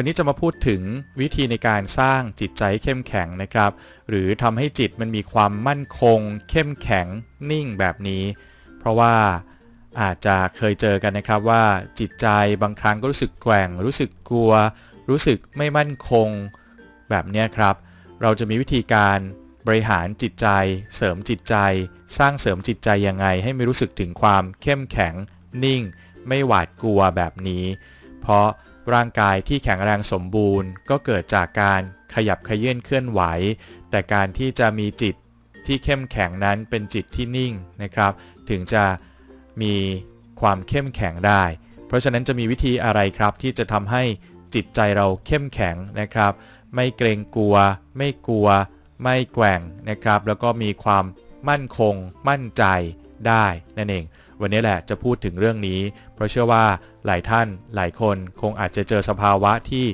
วันนี้จะมาพูดถึงวิธีในการสร้างจิตใจเข้มแข็งนะครับ หรือทำให้จิตมันมีความมั่นคง เข้มแข็งนิ่งแบบนี้ เพราะว่าอาจจะเคยเจอกันนะครับว่าจิตใจบางครั้งก็รู้สึกแกว่ง รู้สึกกลัว รู้สึกไม่มั่นคง แบบนี้ครับ เราจะมีวิธีการบริหารจิตใจ เสริมจิตใจ สร้างเสริมจิตใจยังไง ให้ไม่รู้สึกถึงความเข้มแข็งนิ่ง ไม่หวาดกลัวแบบนี้ เพราะ ร่างกายที่แข็งแรงสมบูรณ์ ก็เกิดจากการขยับขยื่นเคลื่อนไหว แต่การที่จะมีจิตที่เข้มแข็งนั้นเป็นจิตที่นิ่งนะครับ ถึงจะมีความเข้มแข็งได้ เพราะฉะนั้นจะมีวิธีอะไรครับที่จะทำให้จิตใจเราเข้มแข็งนะครับ ไม่เกรงกลัว ไม่กลัว ไม่แกว่งนะครับ แล้วก็มีความมั่นคง มั่นใจได้นั่นเอง วันนี้แหละจะพูดถึงเรื่องนี้ เพราะเชื่อว่าหลายท่านหลายคนคงอาจจะเจอสภาวะที่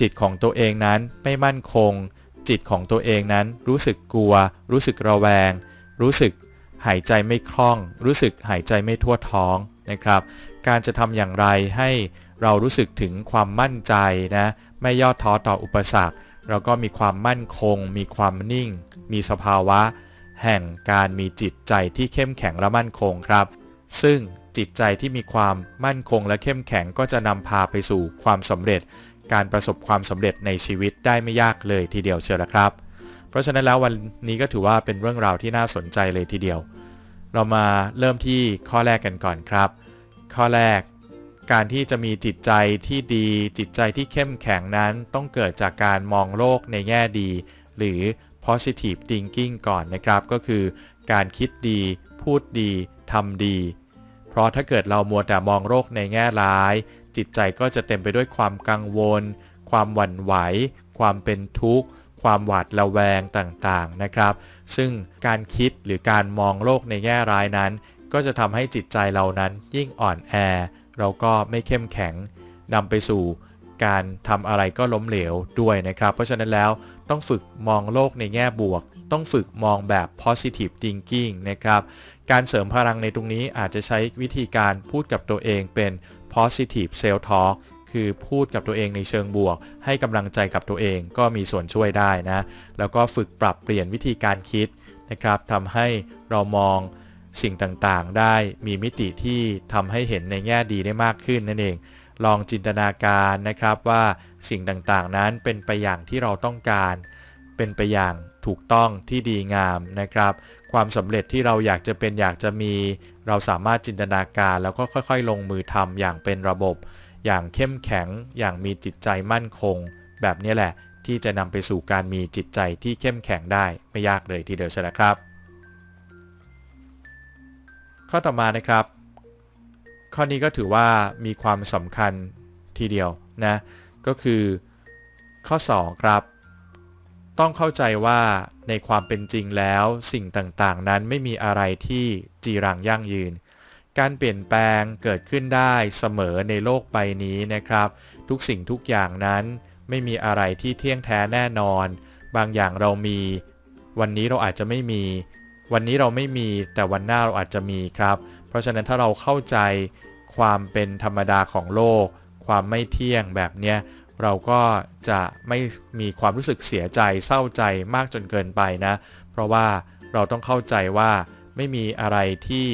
จิตของตัวเองนั้นไม่มั่นคง จิตของตัวเองนั้นรู้สึกกลัว รู้สึกระแวง รู้สึกหายใจไม่คล่อง รู้สึกหายใจไม่ทั่วท้องนะครับ การจะทำอย่างไรให้เรารู้สึกถึงความมั่นใจนะไม่ย่อท้อต่ออุปสรรคเราก็มีความมั่นคง มีความนิ่ง มีสภาวะ แห่งการมีจิตใจที่เข้มแข็งและมั่นคงครับ ซึ่งจิตใจที่มีความมั่นคงและเข้มแข็งก็จะนำพาไปสู่ความสำเร็จ การประสบความสำเร็จในชีวิตได้ไม่ยากเลยทีเดียวเชียวละครับ เพราะฉะนั้นแล้ววันนี้ก็ถือว่าเป็นเรื่องราวที่น่าสนใจเลยทีเดียว เรามาเริ่มที่ข้อแรกกันก่อนครับ ข้อแรก การที่จะมีจิตใจที่ดี จิตใจที่เข้มแข็งนั้นต้องเกิดจากการมองโลกในแง่ดี หรือ positive thinking ก่อนนะครับ ก็คือ การคิดดี พูดดีทำดี เพราะถ้าเกิดเรามัวแต่มองโลกในแง่ร้าย จิตใจก็จะเต็มไปด้วยความกังวล ความหวั่นไหว ความเป็นทุกข์ ความหวาดระแวงต่างๆนะครับ ซึ่งการคิดหรือการมองโลกในแง่ร้ายนั้น ก็จะทำให้จิตใจเรานั้นยิ่งอ่อนแอ เราก็ไม่เข้มแข็งนำไปสู่การทำอะไรก็ล้มเหลวด้วยนะครับ เพราะฉะนั้นแล้ว ต้องฝึกมองโลกในแง่บวก ต้องฝึกมองแบบ positive thinking นะครับ การเสริมพลังในตรงนี้อาจจะใช้วิธีการพูดกับตัวเองเป็น positive self talk คือพูดกับตัวเองในเชิงบวก ให้กำลังใจกับตัวเองก็มีส่วนช่วยได้นะ แล้วก็ฝึกปรับเปลี่ยนวิธีการคิดนะครับทำให้เรามองสิ่งต่างๆ ได้มีมิติที่ทำให้เห็นในแง่ดีได้มากขึ้นนั่นเอง ลองจินตนาการนะครับว่า สิ่งต่างๆ นั้นเป็นไปอย่างที่เราต้องการ เป็นไปอย่างถูกต้องที่ดีงามนะครับ ความสำเร็จที่เราอยากจะเป็นอยากจะมี เราสามารถจินตนาการแล้วก็ค่อยๆ ลงมือทำอย่างเป็นระบบ อย่างเข้มแข็ง อย่างมีจิตใจมั่นคง แบบนี้แหละ ที่จะนำไปสู่การมีจิตใจที่เข้มแข็งได้ไม่ยากเลยทีเดียวใช่ไหมครับ ข้อต่อมานะครับ ข้อนี้ก็ถือว่ามีความสำคัญทีเดียวนะ ก็คือ ข้อ 2 ครับ ต้องเข้าใจว่าในความเป็นจริงแล้วสิ่งต่างๆ นั้นไม่มีอะไรที่จีรังยั่งยืน การเปลี่ยนแปลงเกิดขึ้นได้เสมอในโลกใบนี้นะครับ ทุกสิ่งทุกอย่างนั้นไม่มีอะไรที่เที่ยงแท้แน่นอน บางอย่างเรามี วันนี้เราอาจจะไม่มี วันนี้เราไม่มีแต่วันหน้าเราอาจจะมีครับ เพราะฉะนั้นถ้าเราเข้าใจความเป็นธรรมดาของโลก ความไม่เที่ยงแบบเนี้ยเราก็จะไม่มีความรู้สึกเสียใจเศร้าใจมากจนเกินไปนะ เพราะว่าเราต้องเข้าใจว่าไม่มีอะไรที่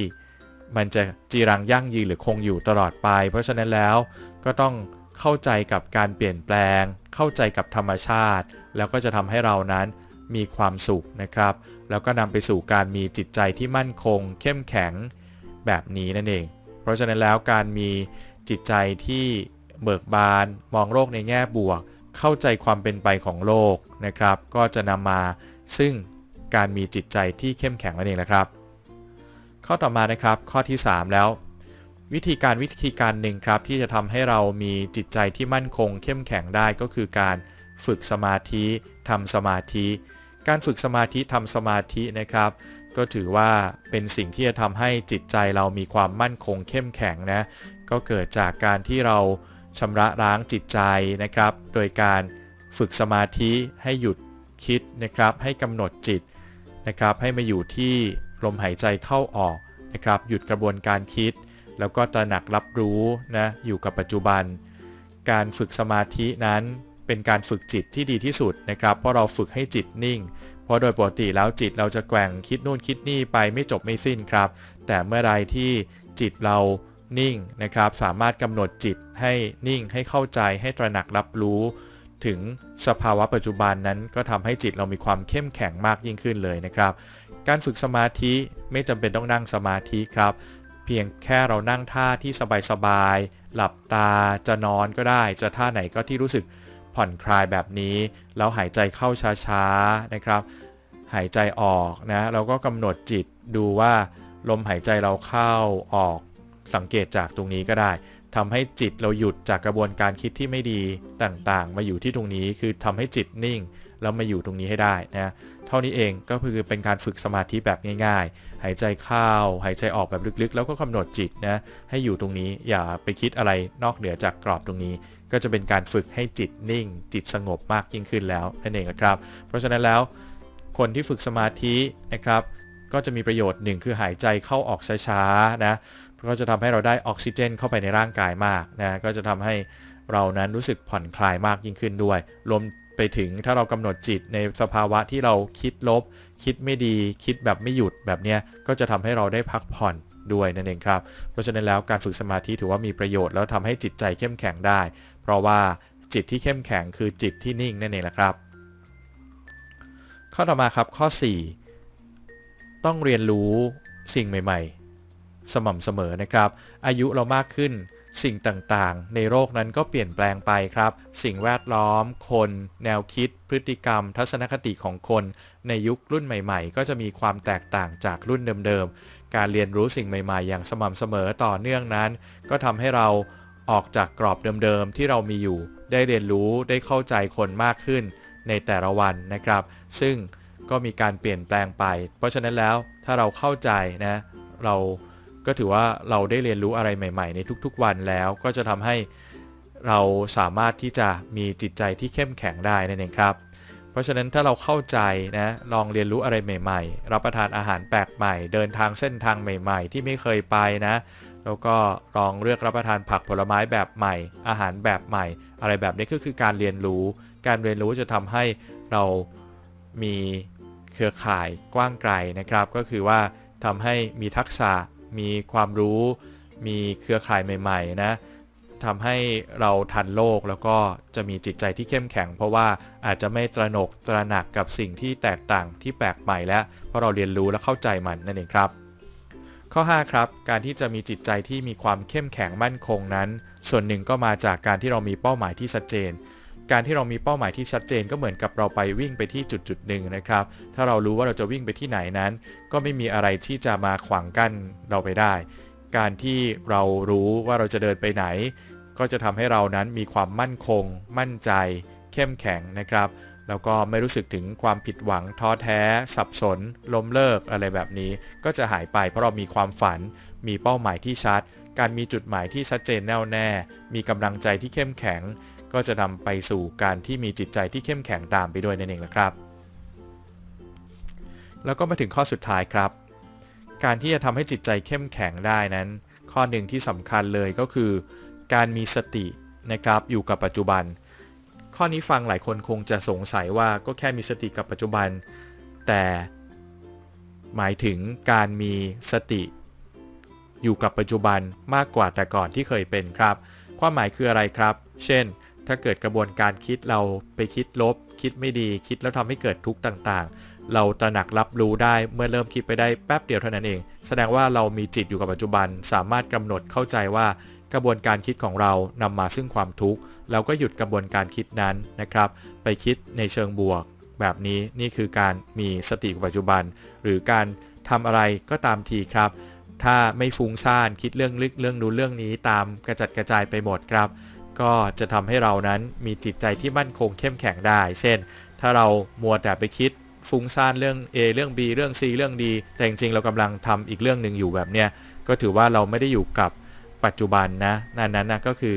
มันจะจีรังยั่งยืนหรือคงอยู่ตลอดไป เพราะฉะนั้นแล้วก็ต้องเข้าใจกับการเปลี่ยนแปลง เข้าใจกับธรรมชาติ แล้วก็จะทำให้เรานั้นมีความสุขนะครับ แล้วก็นำไปสู่การมีจิตใจที่มั่นคง เข้มแข็งแบบนี้นั่นเอง เพราะฉะนั้นแล้วการมีจิตใจที่ เบิกบาน มองโลกในแง่บวก เข้าใจความเป็นไปของโลกนะครับ ก็จะนำมาซึ่งการมีจิตใจที่เข้มแข็งนั่นเองนะครับ ข้อต่อมานะครับข้อที่ 3 แล้ว วิธีการวิธีการหนึ่งครับ ที่จะทำให้เรามีจิตใจที่มั่นคง เข้มแข็งได้ก็คือการฝึกสมาธิทำสมาธิ การฝึกสมาธิทำสมาธินะครับ ก็ถือว่าเป็นสิ่งที่จะทำให้จิตใจเรามีความมั่นคงเข้มแข็งนะก็เกิดจากการที่เรา ชำระล้างจิตใจนะครับ โดยการฝึกสมาธิให้หยุดคิดนะครับ ให้กำหนดจิตนะครับ ให้มาอยู่ที่ลมหายใจเข้าออกนะครับ หยุดกระบวนการคิด แล้วก็ตระหนักรับรู้นะอยู่กับปัจจุบัน การฝึกสมาธินั้นเป็นการฝึกจิตที่ดีที่สุดนะครับ เพราะเราฝึกให้จิตนิ่ง เพราะโดยปกติแล้วจิตเราจะแกว่งคิดนู่นคิดนี่ไปไม่จบไม่สิ้นครับ แต่เมื่อไรที่จิตเรานิ่งนะครับ สามารถกำหนดจิต ให้นิ่งให้เข้าใจให้ตระหนักรับรู้ ถึงสภาวะปัจจุบันนั้นก็ทำให้จิตเรามีความเข้มแข็งมากยิ่งขึ้นเลยนะครับ การฝึกสมาธิไม่จำเป็นต้องนั่งสมาธิครับ เพียงแค่เรานั่งท่าที่สบายๆหลับตาจะนอนก็ได้ จะท่าไหนก็ที่รู้สึกผ่อนคลายแบบนี้แล้วหายใจเข้าช้าๆนะครับ หายใจออกนะเราก็กำหนดจิตดูว่าลมหายใจเราเข้าออกสังเกตจากตรงนี้ก็ได้ ทำให้จิตเราหยุดจากกระบวนการคิดที่ไม่ดีต่างๆ มาอยู่ที่ตรงนี้คือทำให้จิตนิ่ง แล้วมาอยู่ตรงนี้ให้ได้นะเท่านี้เองก็คือเป็นการฝึกสมาธิแบบง่ายๆ หายใจเข้าหายใจออกแบบลึกๆ แล้วก็กำหนดจิตนะให้อยู่ตรงนี้อย่าไปคิดอะไรนอกเหนือจากกรอบตรงนี้ ก็จะเป็นการฝึกให้จิตนิ่ง จิตสงบมากยิ่งขึ้นแล้วนั่นเองนะครับ เพราะฉะนั้นแล้ว คนที่ฝึกสมาธินะครับ ก็จะมีประโยชน์หนึ่งคือหายใจเข้าออกช้าๆนะ ก็จะทำให้เราได้ออกซิเจน เข้าไปในร่างกายมากนะก็จะทำให้เรานั้นรู้สึกผ่อนคลายมากยิ่งขึ้นด้วยรวมไปถึงถ้าเรากำหนดจิตในสภาวะที่เราคิดลบ คิดไม่ดี คิดแบบไม่หยุดแบบเนี้ยก็จะทำให้เราได้พักผ่อนด้วยนั่นเองครับ เพราะฉะนั้นแล้วการฝึกสมาธิถือว่ามีประโยชน์แล้วทำให้จิตใจเข้มแข็งได้ เพราะว่าจิตที่เข้มแข็งคือจิตที่นิ่งนั่นเองนะครับ ข้อต่อมาครับข้อ 4 ต้องเรียนรู้สิ่งใหม่ ๆ สม่ำเสมอนะครับ อายุเรามากขึ้น สิ่งต่างๆ ในโลกนั้นก็เปลี่ยนแปลงไปครับ สิ่งแวดล้อม คน แนวคิด พฤติกรรม ทัศนคติของคน ในยุครุ่นใหม่ๆ ก็จะมีความแตกต่างจากรุ่นเดิมๆ การเรียนรู้สิ่งใหม่ๆ อย่างสม่ำเสมอต่อเนื่องนั้น ก็ทำให้เราออกจากกรอบเดิมๆ ที่เรามีอยู่ ได้เรียนรู้ได้เข้าใจคนมากขึ้นในแต่ละวันนะครับ ซึ่งก็มีการเปลี่ยนแปลงไป เพราะฉะนั้นแล้วถ้าเราเข้าใจนะ เรา ก็ถือว่าเราได้เรียนรู้อะไรใหม่ ๆ ในทุกๆวันแล้วก็จะทำให้เราสามารถที่จะมีจิตใจที่เข้มแข็งได้นั่นเองครับ เพราะฉะนั้นถ้าเราเข้าใจนะลองเรียนรู้อะไรใหม่ ๆ รับประทานอาหารแปลกใหม่ เดินทางเส้นทางใหม่ ๆ ที่ไม่เคยไปนะ แล้วก็ลองเลือกรับประทานผักผลไม้แบบใหม่ อาหารแบบใหม่ อะไรแบบนี้ก็คือการเรียนรู้ การเรียนรู้จะทำให้เรามีเครือข่ายกว้างไกลนะครับ ก็คือว่าทำให้มีทักษะ มีความรู้ มีเครือข่ายใหม่ๆนะทำให้เราทันโลกแล้วก็จะมีจิตใจที่เข้มแข็ง เพราะว่าอาจจะไม่ตระหนกตระหนักกับสิ่งที่แตกต่างที่แปลกใหม่แล้วเพราะเราเรียนรู้และเข้าใจมันนั่นเองครับ ข้อ 5 ครับ การที่จะมีจิตใจที่มีความเข้มแข็งมั่นคงนั้น ส่วนหนึ่งก็มาจากการที่เรามีเป้าหมายที่ชัดเจน การที่เรามีเป้าหมายที่ชัดเจนก็เหมือนกับเราไปวิ่งไปที่จุดจุดหนึ่งนะครับ ถ้าเรารู้ว่าเราจะวิ่งไปที่ไหนนั้น ก็ไม่มีอะไรที่จะมาขวางกั้นเราไปได้ การที่เรารู้ว่าเราจะเดินไปไหน ก็จะทำให้เรานั้นมีความมั่นคง มั่นใจ เข้มแข็งนะครับ แล้วก็ไม่รู้สึกถึงความผิดหวังท้อแท้ สับสน ล้มเลิกอะไรแบบนี้ ก็จะหายไปเพราะเรามีความฝัน มีเป้าหมายที่ชัด การมีจุดหมายที่ชัดเจนแน่วแน่ มีกำลังใจที่เข้มแข็ง ก็จะนำไปสู่การที่มีจิตใจที่เข้มแข็งตามไปด้วยนั่นเองนะครับ แล้วก็มาถึงข้อสุดท้ายครับ การที่จะทำให้จิตใจเข้มแข็งได้นั้น ข้อหนึ่งที่สำคัญเลยก็คือ การมีสตินะครับอยู่กับปัจจุบัน ข้อนี้ฟังหลายคนคงจะสงสัยว่าก็แค่มีสติกับปัจจุบัน แต่หมายถึงการมีสติอยู่กับปัจจุบันมากกว่าแต่ก่อนที่เคยเป็นครับ ความหมายคืออะไรครับ เช่น ถ้าเกิดกระบวนการคิดเราไปคิดลบ คิดไม่ดี คิดแล้วทำให้เกิดทุกข์ต่างๆ เราตระหนักรับรู้ได้เมื่อเริ่มคิดไปได้แป๊บเดียวเท่านั้นเอง แสดงว่าเรามีจิตอยู่กับปัจจุบัน สามารถกำหนดเข้าใจว่ากระบวนการคิดของเรานำมาซึ่งความทุกข์เราก็หยุดกระบวนการคิดนั้นนะครับ ไปคิดในเชิงบวก แบบนี้นี่คือการมีสติกับปัจจุบัน หรือการทำอะไรก็ตามทีครับ ถ้าไม่ฟุ้งซ่านคิดเรื่องลึกเรื่องนู้นเรื่องนี้ตามกระจัดกระจายไปหมดครับ ก็จะทำให้เรานั้นมีจิตใจที่มั่นคงเข้มแข็งได้ เช่น ถ้าเรามัวแต่ไปคิดฟุ้งซ่านเรื่อง A เรื่อง B เรื่อง C เรื่อง D แต่จริงๆเรากำลังทำอีกเรื่องหนึ่งอยู่แบบเนี้ยก็ถือว่าเราไม่ได้อยู่กับปัจจุบันนะนั่นนั้นนะก็คือ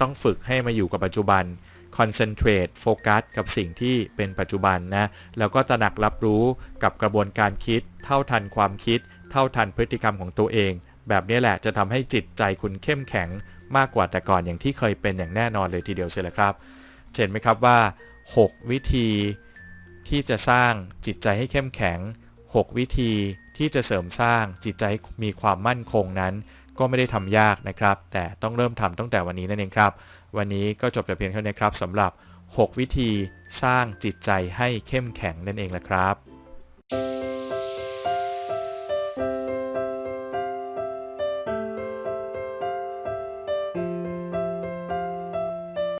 ต้องฝึกให้มาอยู่กับปัจจุบัน concentrate โฟกัสกับสิ่งที่เป็นปัจจุบันนะ แล้วก็ตระหนักรับรู้กับกระบวนการคิด เท่าทันความคิด เท่าทันพฤติกรรมของตัวเอง แบบนี้แหละจะทำให้จิตใจคุณเข้มแข็ง มากกว่าแต่ก่อนอย่างที่เคยเป็นอย่างแน่นอนเลยทีเดียวเชียวแหละครับเห็นไหมครับว่า 6 วิธีที่จะสร้างจิตใจให้เข้มแข็ง 6 วิธีที่จะเสริมสร้างจิตใจให้มีความมั่นคงนั้น ก็ไม่ได้ทำยากนะครับ แต่ต้องเริ่มทำตั้งแต่วันนี้นั่นเองครับ วันนี้ก็จบแต่เพียงเท่านี้ครับสำหรับ 6 วิธีสร้างจิตใจให้เข้มแข็งนั่นเองแหละครับ